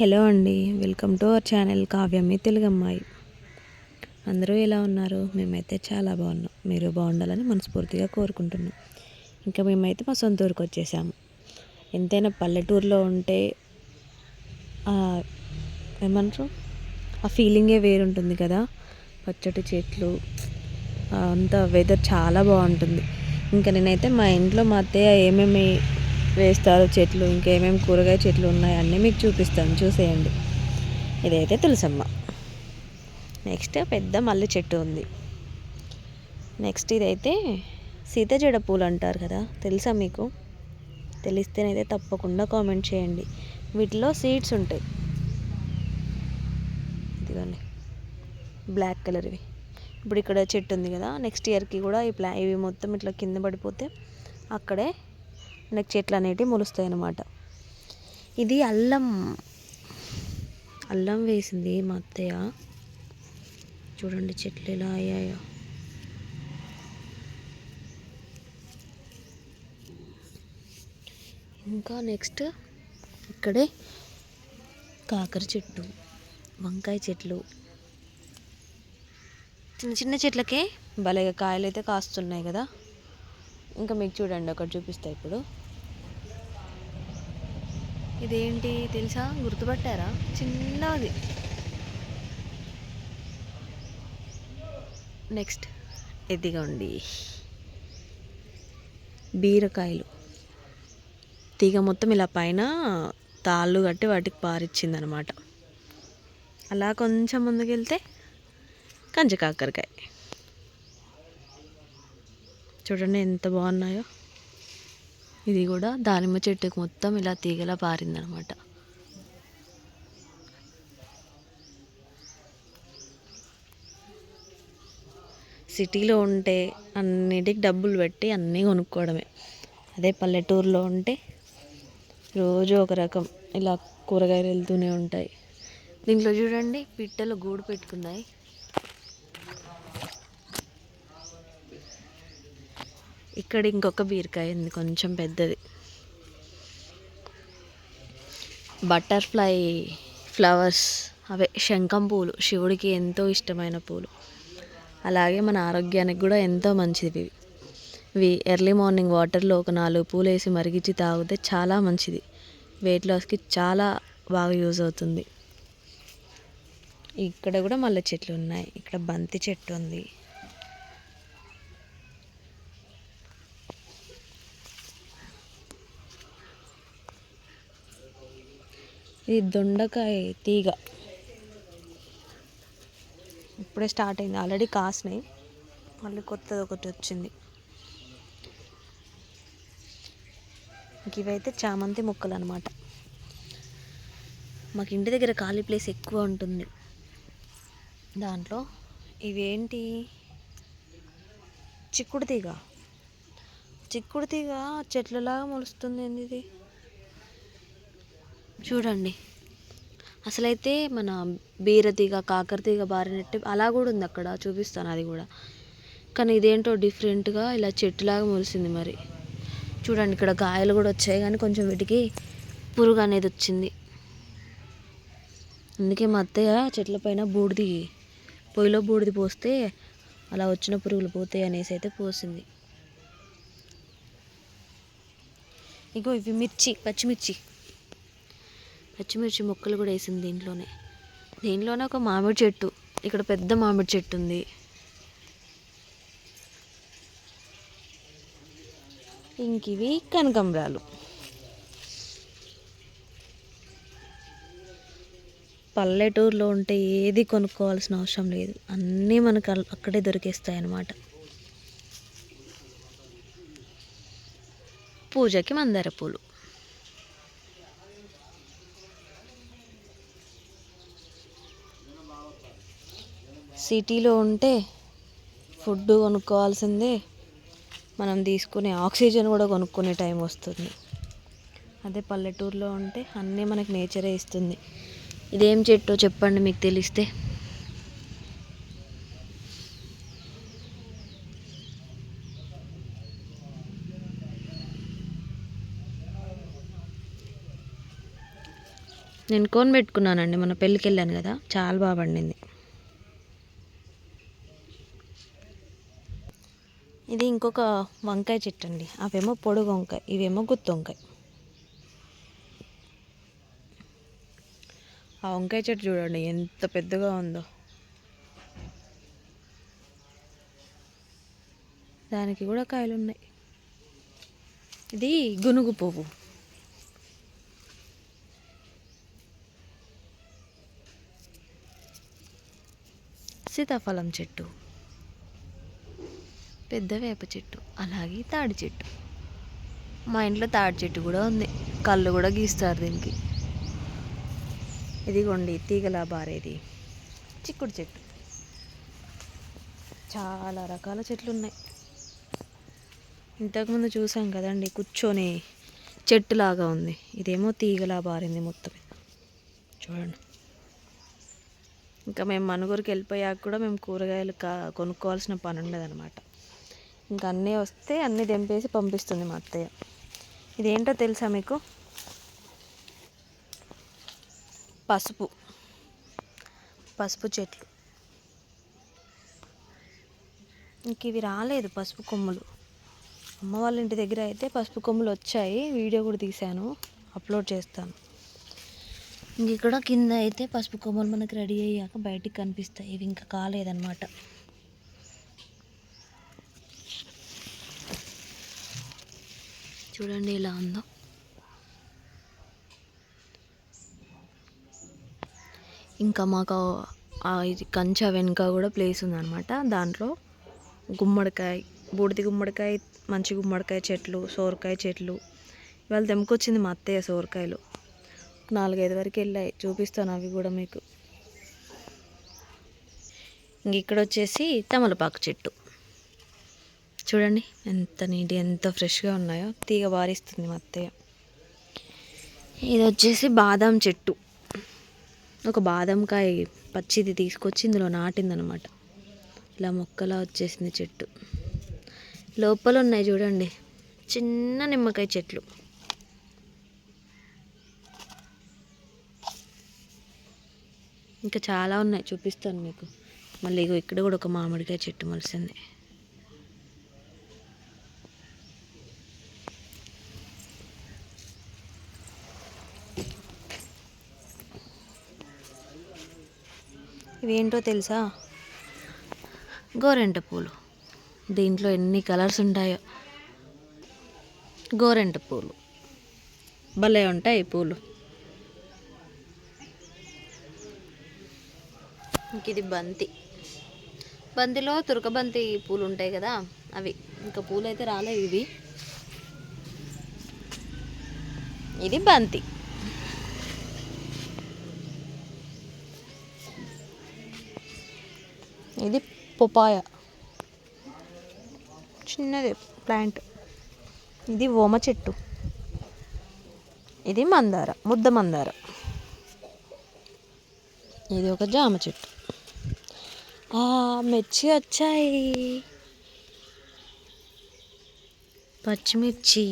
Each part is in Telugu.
హలో అండి. Welcome to our channel Kavyammi Telugu అమ్మాయి అందరూ ఎలా ఉన్నారు? మేమైతే చాలా బాగున్నాం. మీరు బాగుండాలని మనస్ఫూర్తిగా కోరుకుంటున్నాం. ఇంకా మేమైతే మా సొంత ఊరికి వచ్చేసాము. ఎంతైనా పల్లెటూరులో ఉంటే ఏమంటారు? ఆ ఫీలింగే వేరుంటుంది కదా. పచ్చటి చెట్లు అంతా అంత వెదర్ చాలా బాగుంటుంది. ఇంకా నేనైతే మా ఇంట్లో మా అత్తయ్య ఏమేమి వేస్తారు చెట్లు ఇంకేమేమి కూరగాయ చెట్లు ఉన్నాయి అన్నీ మీకు చూపిస్తాను. చూసేయండి. ఇదైతే తులసమ్మ. నెక్స్ట్ పెద్ద మల్లె చెట్టు ఉంది. నెక్స్ట్ ఇదైతే సీతజడ పూలు అంటారు కదా తెలుసా మీకు? తెలిస్తేనైతే తప్పకుండా కామెంట్ చేయండి. వీటిలో సీడ్స్ ఉంటాయి. ఇదిగోండి. బ్లాక్ కలర్వి ఇప్పుడు ఇక్కడ చెట్టు ఉంది కదా నెక్స్ట్ ఇయర్కి కూడా ఈ ప్లా ఇవి మొత్తం ఇట్లా కింద పడిపోతే అక్కడే నెక్స్ట్ చెట్లు అనేటివి మొలుస్తాయి అన్నమాట ఇది అల్లం అల్లం వేసింది మా అత్తయ్య. చూడండి చెట్లు ఎలా అయ్యాయో. ఇంకా నెక్స్ట్ ఇక్కడే కాకర చెట్టు వంకాయ చెట్లు. చిన్న చిన్న చెట్లకే భలేగా కాయలు అయితే కాస్తున్నాయి కదా. ఇంకా మీకు చూడండి ఒకటి చూపిస్తా ఇప్పుడు. ఇదేంటి తెలుసా? గుర్తుపట్టారా? చిన్నది. నెక్స్ట్. ఎదిగండి బీరకాయలు. తీగ మొత్తం ఇలా పైన తాళ్ళు కట్టి వాటికి పారిచ్చిందనమాట. అలా కొంచెం ముందుకెళ్తే కంచ కాకరకాయ. చూడండి ఎంత బాగున్నాయో. ఇది కూడా దానిమ్మ చెట్టుకు మొత్తం ఇలా తీగలా పారిందనమాట. సిటీలో ఉంటే అన్నిటికి డబ్బులు పెట్టి అన్నీ కొనుక్కోవడమే. అదే పల్లెటూరులో ఉంటే రోజు ఒక రకం ఇలా కూరగాయలు వెళ్తూనే ఉంటాయి. దీంట్లో చూడండి పిట్టలు గూడు పెట్టుకున్నాయి. ఇక్కడ ఇంకొక బీరకాయ ఉంది కొంచెం పెద్దది. బటర్ఫ్లై ఫ్లవర్స్ అవే శంఖం పూలు శివుడికి ఎంతో ఇష్టమైన పూలు. అలాగే మన ఆరోగ్యానికి కూడా ఎంతో మంచిది ఇవి. ఇవి ఎర్లీ మార్నింగ్ వాటర్లో ఒక నాలుగు పూలు వేసి మరిగించి తాగితే చాలా మంచిది. వెయిట్ లాస్కి చాలా బాగా యూజ్ అవుతుంది. ఇక్కడ కూడా మల్లె చెట్లు ఉన్నాయి. ఇక్కడ బంతి చెట్టు ఉంది. ఇది దొండకాయ తీగ. ఇప్పుడే స్టార్ట్ అయింది. ఆల్రెడీ కాసినాయి. మళ్ళీ కొత్తది ఒకటి వచ్చింది. ఇంక ఇవైతే చామంతి మొక్కలు అనమాట మాకు ఇంటి దగ్గర ఖాళీ ప్లేస్ ఎక్కువ ఉంటుంది. దాంట్లో ఇవేంటి? చిక్కుడు తీగ. చిక్కుడు తీగ చెట్లలాగా మొలుస్తుంది ఏంది ఇది? చూడండి. అసలైతే మన బీరతీగ కాకరతీగ బారినట్టు అలా కూడా ఉంది అక్కడ. చూపిస్తాను అది కూడా. కానీ ఇదేంటో డిఫరెంట్గా ఇలా చెట్టులాగా మొలిసింది మరి. చూడండి ఇక్కడ గాయలు కూడా వచ్చాయి కానీ కొంచెం వీటికి పురుగు అనేది వచ్చింది. అందుకే మా అత్తయ్య చెట్ల పైన బూడిది పొయ్యిలో బూడిది పోస్తే అలా వచ్చిన పురుగులు పోతాయి అనేసి అయితే పోసింది. ఇగో ఇవి మిర్చి పచ్చిమిర్చి. పచ్చిమిర్చి మొక్కలు కూడా వేసింది దీంట్లోనే. దీంట్లోనే ఒక మామిడి చెట్టు. ఇక్కడ పెద్ద మామిడి చెట్టు ఉంది. ఇంక ఇవి కనకంబరాలు. పల్లెటూరులో ఉంటే ఏది కొనుక్కోవాల్సిన అవసరం లేదు. అన్నీ మనకు అల్- అక్కడే దొరికేస్తాయి అన్నమాట పూజకి మందార పూలు. సిటీలో ఉంటే ఫుడ్ కొనుక్కోవాల్సిందే. మనం తీసుకునే ఆక్సిజన్ కూడా కొనుక్కునే టైం వస్తుంది. అదే పల్లెటూరులో ఉంటే అన్నీ మనకి నేచరే ఇస్తుంది. ఇదేం చెట్టో చెప్పండి మీకు తెలిస్తే. నేను కోన్ పెట్టుకున్నానండి. మన పెళ్ళికి వెళ్ళాను కదా. చాలా బాగా పండింది. ఇది ఇంకొక వంకాయ చెట్టు అండి అవేమో పొడుగు వంకాయ ఇవేమో గుత్తి వంకాయ. ఆ వంకాయ చెట్టు చూడండి ఎంత పెద్దగా ఉందో. దానికి కూడా కాయలు ఉన్నాయి. ఇది గునుగు పువ్వు. సీతాఫలం చెట్టు. పెద్ద వేప చెట్టు అలాగే తాడి చెట్టు. మా ఇంట్లో తాడి చెట్టు కూడా ఉంది. కళ్ళు కూడా గీస్తారు దీనికి. ఇదిగోండి తీగలా బారేది. చిక్కుడు చెట్టు. చాలా రకాల చెట్లు ఉన్నాయి. ఇంతకుముందు చూసాం కదండి కూర్చొని చెట్టులాగా ఉంది. ఇదేమో తీగలా బారింది మొత్తం. చూడండి. ఇంకా మేము మనుగురికి వెళ్ళిపోయాక కూడా మేము కూరగాయలు కా కొనుక్కోవాల్సిన పని ఉండదన్నమాట. ఇంకా అన్నీ వస్తే అన్నీ తెంపేసి పంపిస్తుంది మా అత్తయ్య. ఇదేంటో తెలుసా మీకు? పసుపు. పసుపు చెట్లు. ఇంక ఇవి రాలేదు పసుపు కొమ్ములు. అమ్మ వాళ్ళ ఇంటి దగ్గర అయితే పసుపు కొమ్ములు వచ్చాయి. వీడియో కూడా తీశాను. అప్లోడ్ చేస్తాను. ఇంక ఇక్కడ కింద అయితే పసుపు కొమ్మలు మనకి రెడీ అయ్యాక బయటికి కనిపిస్తాయి. ఇవి ఇంకా కాలేదన్నమాట. చూడండి ఇలా ఉందో. ఇంకా మాకు ఇది కంచ వెనుక కూడా ప్లేస్ ఉందన్నమాట. దాంట్లో గుమ్మడికాయ బూడిది గుమ్మడికాయ మంచి గుమ్మడికాయ చెట్లు సోరకాయ చెట్లు. ఇవాళ తెంపుకొచ్చింది మా అత్తయ్య సోరకాయలు. నాలుగైదు వరకు వెళ్ళాయి. చూపిస్తాను అవి కూడా మీకు. ఇంక ఇక్కడ వచ్చేసి తమలపాకు చెట్టు. చూడండి ఎంత నీట్ ఎంత ఫ్రెష్గా ఉన్నాయో. తీగ బారిస్తుంది మా అత్తయ్య. ఇది వచ్చేసి బాదం చెట్టు. ఒక బాదంకాయ పచ్చిది తీసుకొచ్చి ఇందులో నాటిందనమాట. ఇలా మొక్కలా వచ్చేసింది చెట్టు. లోపల ఉన్నాయి చూడండి చిన్న నిమ్మకాయ చెట్లు. ఇంకా చాలా ఉన్నాయి చూపిస్తాను మీకు. మళ్ళీ ఇగో ఇక్కడ కూడా ఒక మామిడికాయ చెట్టు మొలిసింది. ఇవేంటో తెలుసా? గోరెంట పూలు. దీంట్లో ఎన్ని కలర్స్ ఉంటాయో. గోరెంట పూలు. భలే ఉంటాయి పూలు. ఇంక ఇది బంతి. బంతిలో తురకబంతి పూలు ఉంటాయి కదా అవి. ఇంకా పూలు అయితే రాలేవు ఇవి. ఇది బంతి. ఇది పొపాయ. చిన్నది ప్లాంట్. ఇది ఓమ చెట్టు. ఇది మందార ముద్ద మందార. ఇది ఒక జామ చెట్టు. మిర్చి వచ్చాయి. పచ్చిమిర్చి.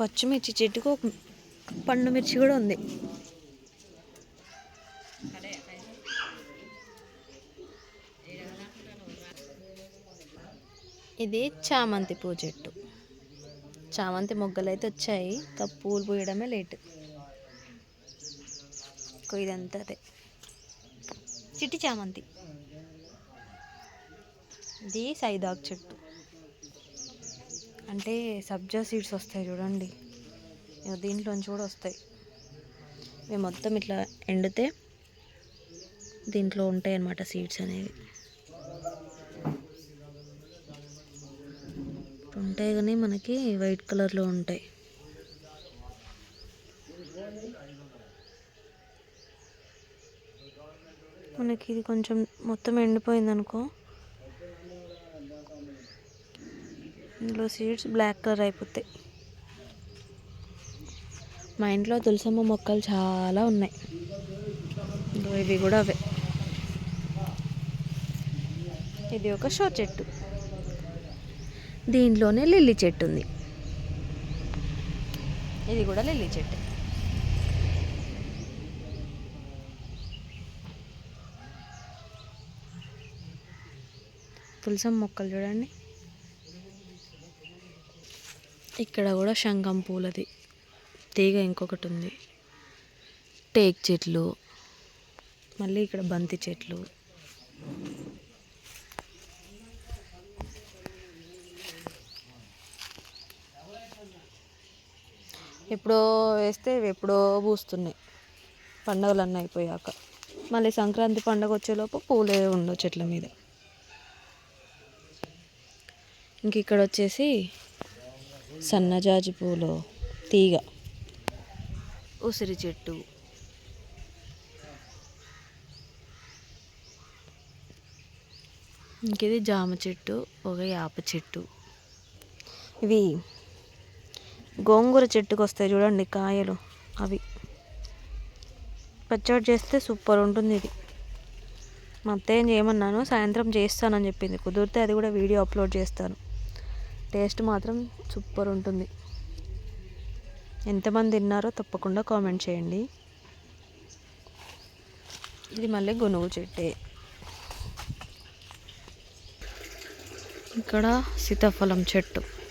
పచ్చిమిర్చి చెట్టుకు ఒక పండు మిర్చి కూడా ఉంది. ఇది చామంతి పూ చెట్టు. చామంతి మొగ్గలు అయితే వచ్చాయి. ఇంకా పూలు పూయడమే లేటు. ఇదంతా అదే. చిట్టి చామంతి. ఇది సైదాక్ చెట్టు. అంటే సబ్జా సీడ్స్ వస్తాయి చూడండి. దీంట్లోంచి కూడా వస్తాయి. మేము మొత్తం ఇట్లా ఎండితే దీంట్లో ఉంటాయి అన్నమాట సీడ్స్ అనేవి. ఉంటాయి కానీ మనకి వైట్ కలర్లో ఉంటాయి. మనకి ఇది కొంచెం మొత్తం ఎండిపోయింది అనుకో ఇందులో సీడ్స్ బ్లాక్ కలర్ అయిపోతాయి. మా ఇంట్లో తులసమ్మ మొక్కలు చాలా ఉన్నాయి. ఇవి కూడా అవే. ఇది ఒక షో చెట్టు. దీంట్లోనే లిల్లీ చెట్టు ఉంది. ఇది కూడా లిల్లీ చెట్టు. తులసం మొక్కలు చూడండి. ఇక్కడ కూడా శంఖం పూలది. తీగ ఇంకొకటి ఉంది. టేక్ చెట్లు. మళ్ళీ ఇక్కడ బంతి చెట్లు. ఎప్పుడో వేస్తే ఎప్పుడో పూస్తున్నాయి. పండుగలన్నీ అయిపోయాక. మళ్ళీ సంక్రాంతి పండుగ వచ్చేలోపు పూలే ఉండవు చెట్ల మీద. ఇంక ఇక్కడ వచ్చేసి సన్నజాజి పూలు తీగ ఉసిరి చెట్టు. ఇంక ఇది జామ చెట్టు ఒక యాప చెట్టు. ఇవి గోంగూర చెట్టుకు వస్తాయి చూడండి కాయలు అవి. పచ్చడి చేస్తే సూపర్ ఉంటుంది ఇది. మా అత్తయ్యం చేయమన్నాను సాయంత్రం చేస్తానని చెప్పింది. కుదిరితే అది కూడా వీడియో అప్లోడ్ చేస్తాను. టేస్ట్ మాత్రం సూపర్ ఉంటుంది. ఎంతమంది తిన్నారో తప్పకుండా కామెంట్ చేయండి. ఇది మళ్ళీ గునుగు చెట్టే. ఇక్కడ సీతాఫలం చెట్టు.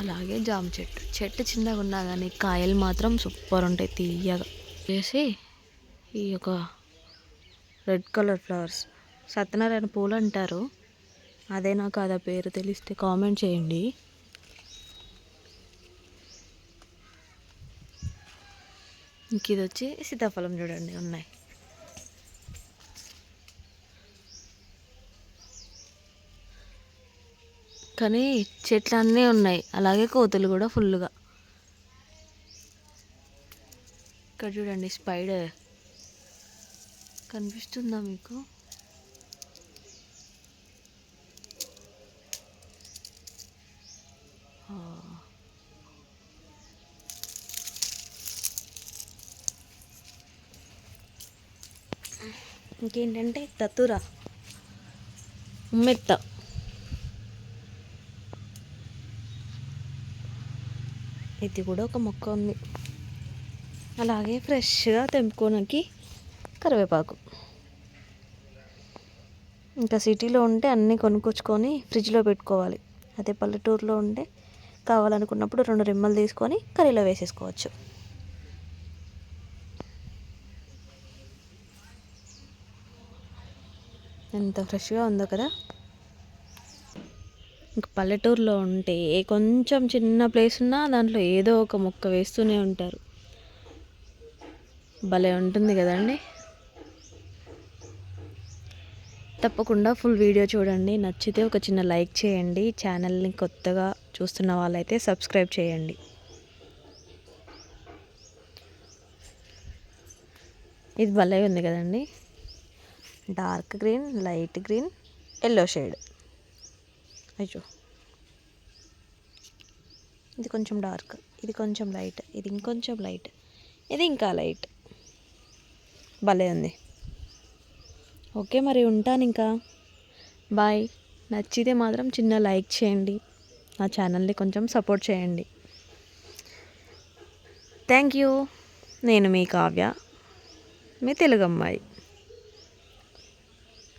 అలాగే జామ చెట్టు. చెట్టు చిన్నగా ఉన్నా కానీ కాయలు మాత్రం సూపర్ ఉంటాయి తీయగా. వేసి ఈ యొక్క రెడ్ కలర్ ఫ్లవర్స్ సత్యనారాయణ పూలు అంటారు. అదే నాకు అదే పేరు తెలిస్తే కామెంట్ చేయండి. ఇంక ఇది వచ్చి సీతాఫలం చూడండి ఉన్నాయి. కానీ చెట్లు అన్నీ ఉన్నాయి. అలాగే కోతులు కూడా ఫుల్గా ఇక్కడ చూడండి స్పైడర్. కనిపిస్తుందా మీకు? ఇంకేంటంటే తతురా. ఉమ్మెత్త. ఇది కూడా ఒక మొక్క ఉంది. అలాగే ఫ్రెష్గా తెంపుకోనకి కరివేపాకు. ఇంకా సిటీలో ఉంటే అన్నీ కొనుక్కొచ్చుకొని ఫ్రిడ్జ్లో పెట్టుకోవాలి. అదే పల్లెటూరులో ఉంటే కావాలనుకున్నప్పుడు రెండు రిమ్మలు తీసుకొని కర్రీలో వేసేసుకోవచ్చు. ఎంత ఫ్రెష్గా ఉందో కదా. ఇంక పల్లెటూరులో ఉంటే కొంచెం చిన్న ప్లేస్ ఉన్నా దాంట్లో ఏదో ఒక మొక్క వేస్తూనే ఉంటారు. భలే ఉంటుంది కదండి. తప్పకుండా ఫుల్ వీడియో చూడండి. నచ్చితే ఒక చిన్న లైక్ చేయండి. ఛానల్ని కొత్తగా చూస్తున్న వాళ్ళైతే సబ్స్క్రైబ్ చేయండి. ఇది భలే ఉంది కదండి. Dark green light green yellow shade. అయ్యో. ఇది కొంచెం డార్క్ ఇది కొంచెం లైట్ ఇది ఇంకొంచెం లైట్ ఇది ఇంకా లైట్. భలే ఉంది. ఓకే మరి ఉంటాను ఇంకా. బాయ్. నచ్చితే మాత్రం చిన్న లైక్ చేయండి. నా ఛానల్ని కొంచెం సపోర్ట్ చేయండి. Thank you. నేను మీ కావ్య. మీ తెలుగు అమ్మాయి